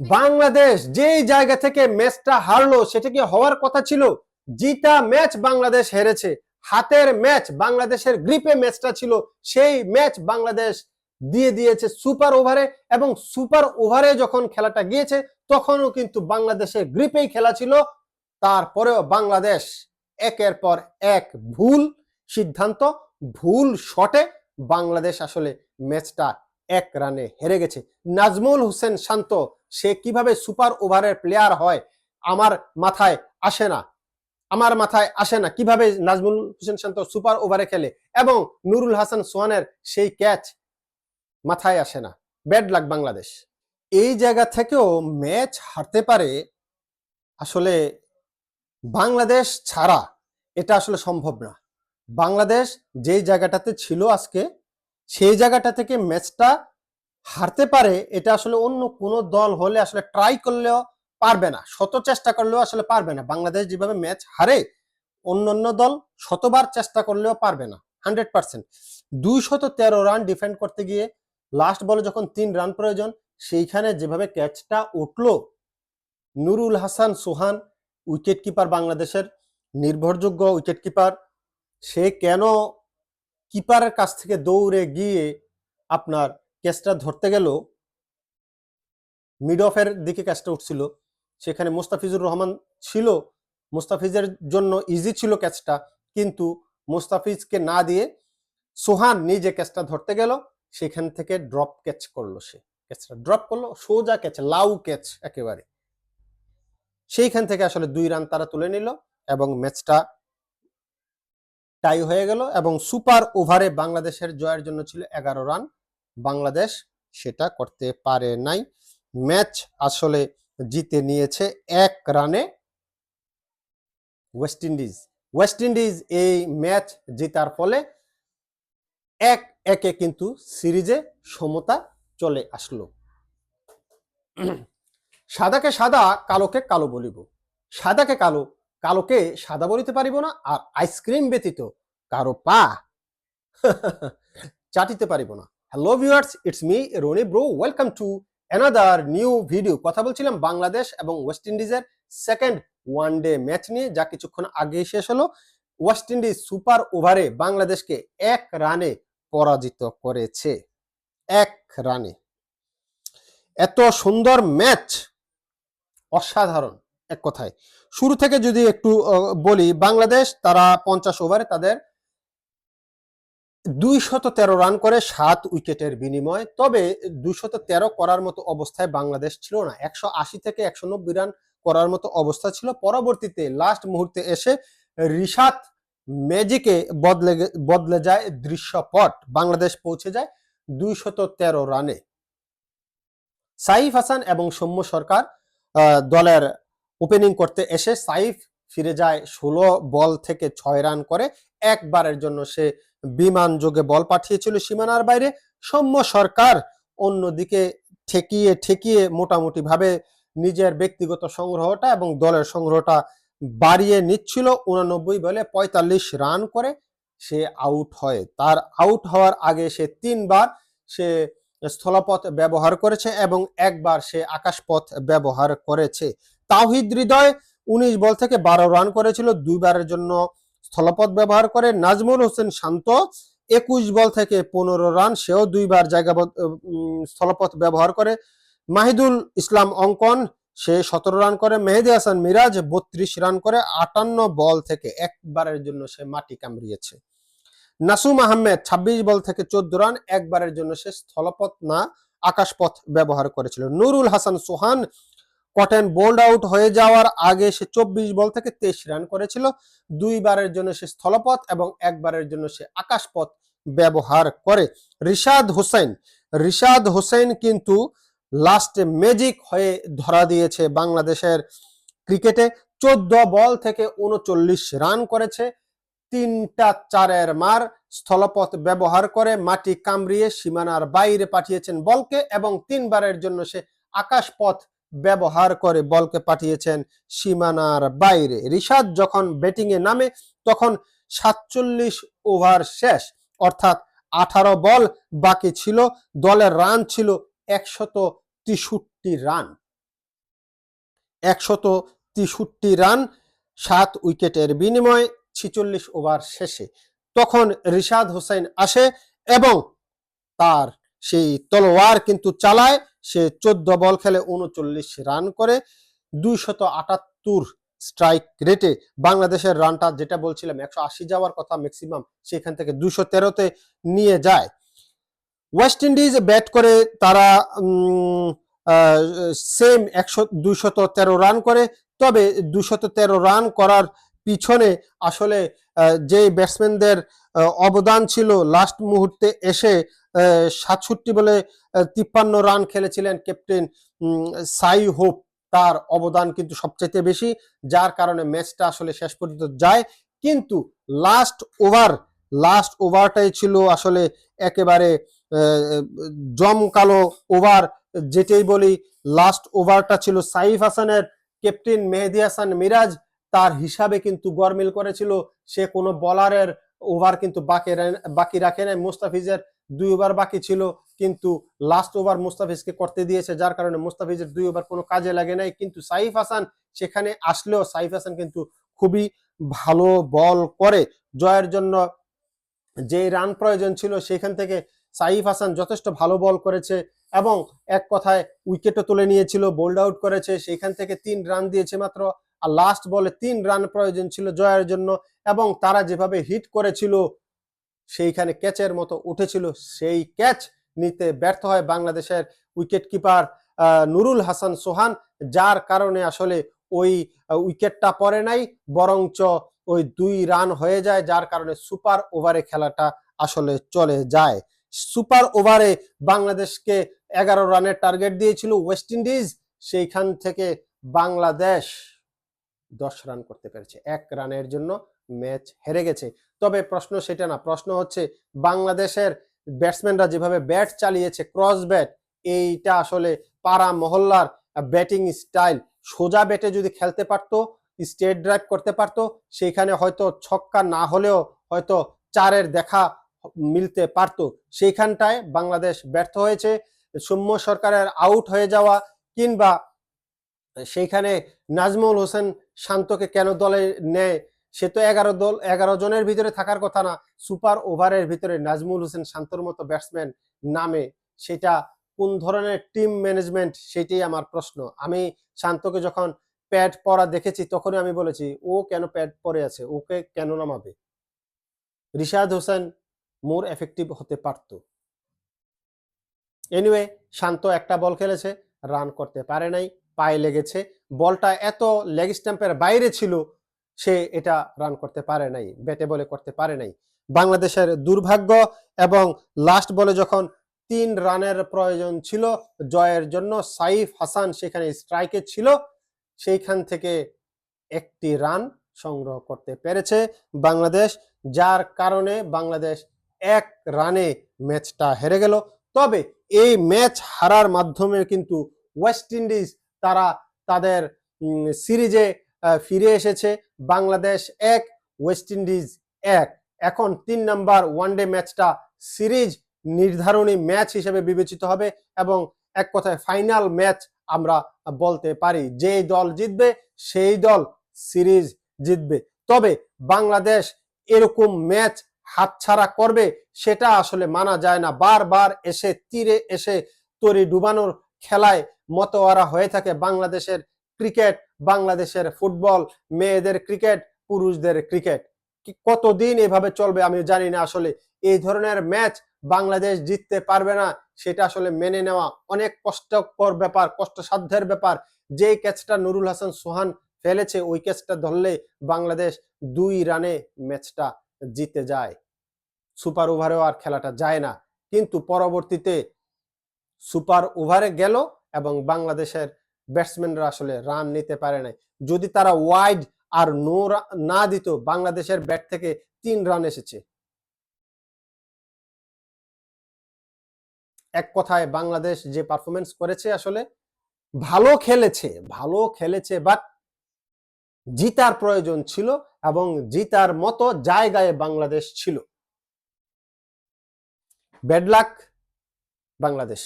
বাংলাদেশ যেই জায়গা থেকে ম্যাচটা হারলো, সেটা কি হওয়ার কথা ছিল? জিতা ম্যাচ বাংলাদেশ হেরেছে। হাতের ম্যাচ বাংলাদেশের গ্রিপে ম্যাচটা ছিল। সেই ম্যাচ বাংলাদেশ দিয়ে দিয়েছে সুপার ওভারে এবং সুপার ওভারে যখন খেলাটা গিয়েছে, তখনও কিন্তু বাংলাদেশের গ্রিপেই খেলা ছিল। তারপরেও বাংলাদেশ একের পর এক ভুল সিদ্ধান্ত, ভুল শটে বাংলাদেশ আসলে ম্যাচটা এক রানে হেরে গেছে। নাজমুল হোসেন শান্ত, সে কীভাবে সুপার ওভারের প্লেয়ার হয় আমার মাথায় আসে না। আমার মাথায় আসে না কীভাবে নাজমুল হোসেন শান্ত সুপার ওভারে খেলে এবং নুরুল হাসান সোহানের সেই ক্যাচ মাথায় আসে না। Bad luck Bangladesh. এই জায়গা থেকেও ম্যাচ হারতে পারে আসলে বাংলাদেশ ছাড়া এটা আসলে সম্ভব না। বাংলাদেশ যেই জায়গাটাতে ছিল আজকে সেই জায়গাটা থেকে ম্যাচটা হারতে পারে, এটা আসলে অন্য কোনো দল হলে আসলে ট্রাই করলেও পারবে না, শত চেষ্টা করলেও আসলে পারবে না। বাংলাদেশ যেভাবে ম্যাচ হারে অন্য অন্য দল শতবার চেষ্টা করলেও পারবে না হান্ড্রেড পার্সেন্ট দুইশত তেরো রান ডিফেন্ড করতে গিয়ে লাস্ট বলে যখন তিন রান প্রয়োজন, সেইখানে যেভাবে ক্যাচটা উঠল, নুরুল হাসান সোহান উইকেট কিপার বাংলাদেশের নির্ভরযোগ্য উইকেট কিপার সে কেন কিপারের কাছ থেকে দৌড়ে গিয়ে আপনার ক্যাচটা ধরতে গেল মিড অফের দিকে ক্যাচটা উঠছিল। সেখানে মোস্তাফিজুর রহমান ছিল, মোস্তাফিজের জন্য ইজি ছিল ক্যাচটা, কিন্তু মোস্তাফিজকে না দিয়ে সোহান নিজে ক্যাচটা ধরতে গেল, সেখান থেকে ড্রপ ক্যাচ করল সে। ক্যাচটা ড্রপ করল, সোজা ক্যাচ লাউ ক্যাচ একেবারে। সেইখান থেকে আসলে দুই রান তারা তুলে নিল এবং ম্যাচটা টাই হয়ে গেল এবং সুপার ওভারে বাংলাদেশের জয়ের জন্য ছিল এগারো রান বাংলাদেশ সেটা করতে পারে নাই। ম্যাচ আসলে জিতে নিয়েছে এক রানে ওয়েস্ট ইন্ডিজ ওয়েস্ট ইন্ডিজ এই ম্যাচ জেতার ফলে এক একে কিন্তু সিরিজে সমতা চলে আসলো। সাদাকে সাদা, কালোকে কালো বলিব। সাদাকে কালো কালোকে সাদা বলিতে পারিব না আর আইসক্রিম ব্যতীত কারও পা চাটিতে পারিব না। Hello viewers it's me Roni bro welcome to another new video কথা বলছিলাম বাংলাদেশ এবং ওয়েস্ট ইন্ডিজের সেকেন্ড ওয়ান ডে ম্যাচ নিয়ে, যা কিছুক্ষণ আগে শেষ হলো। ওয়েস্ট ইন্ডিজ সুপার ওভারে বাংলাদেশকে এক রানে পরাজিত করেছে। এক রানে। এত সুন্দর ম্যাচ অসাধারণ। এক কথায়। শুরু থেকে যদি একটু বলি, বাংলাদেশ তারা পঞ্চাশ ওভারে তাদের দুইশত তেরো রান করে, সাত উইকেটের বিনিময়। তবে দুইশত তেরো করার মতো অবস্থায় বাংলাদেশ ছিল না। একশো আশি থেকে একশো নব্বই রান করার মতো অবস্থা ছিল। পরবর্তীতে লাস্ট মুহূর্তে এসে রিশাদ ম্যাজিকে বদলে বদলে যায় দৃশ্যপট। বাংলাদেশ পৌঁছে যায় দুইশত তেরো রানে সাইফ হাসান এবং সৌম্য সরকার দলের ওপেনিং করতে এসে সাইফ ফিরে যায় ষোলো বল থেকে ছয় রান করে। একবারের জন্য সে বিমান যোগে বল পাঠিয়েছিল সীমানার বাইরে। সৌম্য সরকার অন্যদিকে ঠেকিয়ে ঠেকিয়ে মোটামুটি ভাবে নিজের ব্যক্তিগত সংগ্রহটা এবং দলের সংগ্রহটা বাড়িয়ে নিচ্ছিল। উনানব্বই বলে পঁয়তাল্লিশ রান করে সে আউট হয়। তার আউট হওয়ার আগে সে তিনবার সে স্থলপথ ব্যবহার করেছে এবং একবার সে আকাশপথ ব্যবহার করেছে। তাওহিদ হৃদয় উনিশ বল থেকে বারো রান করেছিল, দুইবারের জন্য স্থলপথ ব্যবহার করে। নাজমুল হোসেন শান্ত, একুশ বল থেকে পনেরো রান, সেও দুইবার জায়গা স্থলপথ ব্যবহার করে। মাহিদুল ইসলাম অঙ্কন, সে সতেরো রান করে। মেহেদি হাসান মিরাজ, বত্রিশ রান করে, আটান্ন বল থেকে একবারের জন্য সে মাটি কামড়িয়েছে। নাসুম আহমেদ ২৬ বল থেকে চোদ্দ রান, একবারের জন্য সে স্থলপথ না, আকাশপথ ব্যবহার করেছিল। Nurul Hasan Sohan caught and bowled out হয়ে যাওয়ার আগে সে চব্বিশ বল থেকে তেইশ রান করেছিল। দুইবারের জন্য সে স্থলপথ এবং একবারের জন্য সে আকাশপথ ব্যবহার করে। রিশাদ হোসেন রিশাদ হোসেন কিন্তু লাস্টে ম্যাজিক হয়ে ধরা দিয়েছে বাংলাদেশের ক্রিকেটে চোদ্দ বল থেকে উনচল্লিশ রান করেছে। তিনটা চারের মার, স্থলপথ ব্যবহার করে মাটি কামড়িয়ে সীমানার বাইরে পাঠিয়েছেন বলকে এবং তিনবারের জন্য সে আকাশপথ ব্যবহার করে বলকে পাঠিয়েছেন সীমানার বাইরে। রিশাদ যখন ব্যাটিং এ নামে, তখন সাতচল্লিশ ওভার শেষ। অর্থাৎ আঠারো বল বাকি ছিল, দলের রান ছিল একশত তেষট্টি রান একশত তেষট্টি রান সাত উইকেটের বিনিময়ে ছিচল্লিশ ওভার শেষে। তখন রিশাদ হোসেন আসে এবং তার সেই তলোয়ার কিন্তু চালায়, সে চোদ্দ বল খেলে উনচল্লিশ রান করে, দুইশত আটাত্তর স্ট্রাইক রেটে বাংলাদেশের রানটা যেটা বলছিলাম, একশো আশি যাওয়ার কথা ম্যাক্সিমাম সেখান থেকে দুশো তেরোতে নিয়ে যায়। ওয়েস্ট ইন্ডিজ ব্যাট করে তারা সেম একশো, দুইশত তেরো রান করে, তবে দুশত তেরো রান করার পিছনে আসলে যে ব্যাটসম্যানদের অবদান ছিল লাস্ট মুহূর্তে এসে সাতষট্টি বলে তিপ্পান্ন রান খেলেছিলেন ক্যাপ্টেন সাই হোপ। তার অবদান কিন্তু সবচেয়ে বেশি, যার কারণে ম্যাচটা আসলে শেষ পর্যন্ত যায়। কিন্তু লাস্ট ওভার লাস্ট ওভারটাই ছিল আসলে একেবারে জমকালো ওভার যেটাই বলি লাস্ট ওভারটা ছিল সাইফ হাসানের ক্যাপ্টেন মেহেদি হাসান মিরাজ। তার হিসাবে কিন্তু গরমিল করেছিল। সে কোনো বলারের ওভার কিন্তু বাকি বাকি রাখে নাই। মুস্তাফিজের দুই ওভার বাকি ছিল, কিন্তু লাস্ট ওভার মুস্তাফিজকে করতে দিয়েছে, যার কারণে মুস্তাফিজের দুই ওভার কোনো কাজে লাগে নাই। কিন্তু সাইফ হাসান সেখানে আসলেও সাইফ হাসান কিন্তু খুবই ভালো বল করে। জয়ের জন্য যে রান প্রয়োজন ছিল, সেখান থেকে সাইফ হাসান যথেষ্ট ভালো বল করেছে এবং এক কথায় উইকেটও তুলে নিয়েছিল, বোল্ড আউট করেছে। সেখান থেকে তিন রান দিয়েছে মাত্র। আর লাস্ট বলে তিন রান প্রয়োজন ছিল জয়ের জন্য এবং তারা যেভাবে হিট করেছিল, সেইখানে ক্যাচের মতো উঠেছিল। সেই ক্যাচ নিতে ব্যর্থ হয় বাংলাদেশের উইকেট কিপার নুরুল হাসান সোহান, যার কারণে আসলে ওই উইকেটটা পড়ে নাই, বরঞ্চ ওই দুই রান হয়ে যায়, যার কারণে সুপার ওভারে খেলাটা আসলে চলে যায়। সুপার ওভারে বাংলাদেশকে এগারো রানের টার্গেট দিয়েছিল ওয়েস্ট ইন্ডিজ সেইখান থেকে বাংলাদেশ দশ রান করতে পেরেছে। এক রানের জন্য ম্যাচ হেরে গেছে। তবে প্রশ্ন সেটা না, প্রশ্ন হচ্ছে বাংলাদেশের ব্যাটসম্যানরা যেভাবে ব্যাট চালিয়েছে ক্রস ব্যাট এইটা আসলে পাড়া মহল্লার ব্যাটিং স্টাইল সোজা ব্যাটে যদি খেলতে পারতো স্টেট ড্রাইভ করতে পারতো সেইখানে হয়তো ছক্কা না হলেও হয়তো চারের দেখা মিলতে পারতো। সেইখানটায় বাংলাদেশ ব্যর্থ হয়েছে। সৌম্য সরকারের আউট হয়ে যাওয়া কিংবা সেইখানে নাজমুল হোসেন শান্তকে কেন দলে নেয়? সে তো এগারো দল, এগারো জনের ভিতরে থাকার কথা না। সুপার ওভারের ভিতরে নাজমুল হোসেন শান্তর মতো ব্যাটসম্যান নামে। সেটা কোন ধরনের টিম ম্যানেজমেন্ট সেটাই আমার প্রশ্ন। আমি শান্তকে যখন প্যাড পরা দেখেছি, তখনই আমি বলেছি, ও কেন প্যাড পরে আছে? ওকে কেন নামাবে? রিশাদ হোসেন মোর এফেক্টিভ হতে পারত। এনিওয়ে শান্ত একটা বল খেলেছে রান করতে পারে নাই। পায়ে লেগেছে। বলটা এত লেগ স্ট্যাম্পের বাইরে ছিল, সে এটা রান করতে পারে নাই ব্যাটে বলে করতে পারে নাই। বাংলাদেশের দুর্ভাগ্য এবং লাস্ট বলে যখন তিন রানের প্রয়োজন ছিল জয়ের জন্য, সাইফ হাসান সেখানে স্ট্রাইকে ছিল, সেইখান থেকে একটি রান সংগ্রহ করতে পেরেছে বাংলাদেশ, যার কারণে বাংলাদেশ এক রানে ম্যাচটা হেরে গেল। তবে এই ম্যাচ হারার মাধ্যমে কিন্তু ওয়েস্ট ইন্ডিজ তারা তাদের সিরিজে ফিরে এসেছে। বাংলাদেশ এক, ওয়েস্ট ইন্ডিজ এক। এখন তিন নাম্বার ওয়ানডে ম্যাচটা সিরিজ নির্ধারণী ম্যাচ হিসেবে বিবেচিত হবে এবং এক কথায় ফাইনাল ম্যাচ আমরা বলতে পারি। যেই দল জিতবে, সেই দল সিরিজ জিতবে। তবে বাংলাদেশ এরকম ম্যাচ হাতছাড়া করবে, সেটা আসলে মানা যায় না। বারবার এসে তীরে এসে তরি ডুবানোর খেলায় মতোয়ারা হয়ে থাকে বাংলাদেশের ক্রিকেট, বাংলাদেশের ফুটবল, মেয়েদের ক্রিকেট, পুরুষদের ক্রিকেট। কতদিন এভাবে চলবে আমি জানি না আসলে। এই ধরনের ম্যাচ বাংলাদেশ জিততে পারবে না, সেটা আসলে মেনে নেওয়া অনেক কষ্টকর ব্যাপার, কষ্টসাধ্যের ব্যাপার। যে ক্যাচটা নুরুল হাসান সোহান ফেলেছে, ওই ক্যাচটা ধরলে বাংলাদেশ দুই রানে ম্যাচটা জিতে যায়। সুপার ওভারেও আর খেলাটা যায় না। কিন্তু পরবর্তীতে সুপার ওভারে গেল এবং বাংলাদেশের ব্যাটসম্যানরা আসলে রান নিতে পারে নাই। যদি তারা ওয়াইড আর নো না দিত, বাংলাদেশের ব্যাট থেকে তিন রান এসেছে। এক কথায় বাংলাদেশ যে পারফরমেন্স করেছে আসলে, ভালো খেলেছে ভালো খেলেছে বাট জিতার প্রয়োজন ছিল এবং জিতার মতো জায়গায় বাংলাদেশ ছিল। Bad luck Bangladesh.